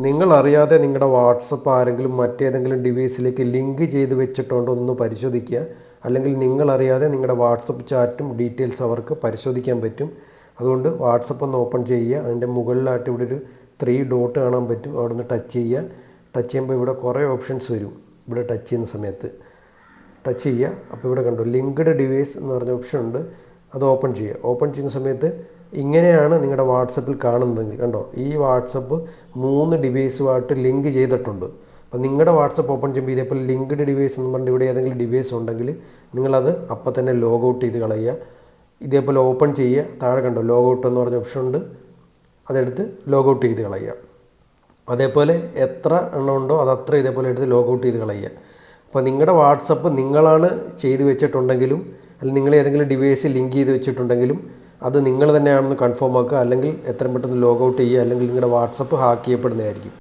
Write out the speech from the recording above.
നിങ്ങൾ അറിയാതെ നിങ്ങളുടെ വാട്സപ്പ് ആരെങ്കിലും മറ്റേതെങ്കിലും ഡിവൈസിലേക്ക് ലിങ്ക് ചെയ്ത് വെച്ചിട്ടുണ്ടോ ഒന്ന് പരിശോധിക്കുക. അല്ലെങ്കിൽ നിങ്ങളറിയാതെ നിങ്ങളുടെ വാട്സപ്പ് ചാറ്റും ഡീറ്റെയിൽസ് അവർക്ക് പരിശോധിക്കാൻ പറ്റും. അതുകൊണ്ട് വാട്സപ്പ് ഒന്ന് ഓപ്പൺ ചെയ്യുക. അതിന്റെ മുകളിലായിട്ട് ഇവിടെ ഒരു ത്രീ ഡോട്ട് കാണാൻ പറ്റും. അവിടെ നിന്ന് ടച്ച് ചെയ്യുക. ടച്ച് ചെയ്യുമ്പോൾ ഇവിടെ കുറേ ഓപ്ഷൻസ് വരും. ഇവിടെ ടച്ച് ചെയ്യുന്ന സമയത്ത് ടച്ച് ചെയ്യുക. അപ്പോൾ ഇവിടെ കണ്ടു ലിങ്ക്ഡ് ഡിവൈസ് എന്ന് പറഞ്ഞ ഓപ്ഷൻ ഉണ്ട്. അത് ഓപ്പൺ ചെയ്യുക. ഓപ്പൺ ചെയ്യുന്ന സമയത്ത് ഇങ്ങനെയാണ് നിങ്ങളുടെ വാട്സപ്പിൽ കാണുന്നതെങ്കിൽ കണ്ടോ ഈ വാട്സപ്പ് മൂന്ന് ഡിവൈസുമായിട്ട് ലിങ്ക് ചെയ്തിട്ടുണ്ട്. അപ്പോൾ നിങ്ങളുടെ വാട്സപ്പ് ഓപ്പൺ ചെയ്യുമ്പോൾ ഇതേപോലെ ലിങ്ക്ഡ് ഡിവൈസ് എന്ന് പറഞ്ഞിട്ട് ഇവിടെ ഏതെങ്കിലും ഡിവൈസ് ഉണ്ടെങ്കിൽ നിങ്ങളത് അപ്പോൾ തന്നെ ലോഗ് ഔട്ട് ചെയ്ത് കളയുക. ഇതേപോലെ ഓപ്പൺ ചെയ്യുക. താഴെ കണ്ടോ ലോഗ് ഔട്ട് എന്ന് പറഞ്ഞ ഓപ്ഷൻ ഉണ്ട്. അതെടുത്ത് ലോഗ് ഔട്ട് ചെയ്ത് കളയുക. അതേപോലെ എത്ര എണ്ണം ഉണ്ടോ അത് അത്ര ഇതേപോലെ എടുത്ത് ലോഗ് ഔട്ട് ചെയ്ത് കളയുക. അപ്പോൾ നിങ്ങളുടെ വാട്സപ്പ് നിങ്ങളാണ് ചെയ്തു വെച്ചിട്ടുണ്ടെങ്കിലും അല്ലെങ്കിൽ നിങ്ങൾ ഏതെങ്കിലും ഡിവൈസ് ലിങ്ക് ചെയ്ത് വെച്ചിട്ടുണ്ടെങ്കിലും അത് നിങ്ങൾ തന്നെയാണെന്ന് കൺഫേം ആക്കുക. അല്ലെങ്കിൽ എത്രയും പെട്ടെന്ന് ലോഗൗട്ട് ചെയ്യുക. അല്ലെങ്കിൽ നിങ്ങളുടെ വാട്സപ്പ് ഹാക്ക് ചെയ്യപ്പെടുന്നതായിരിക്കും.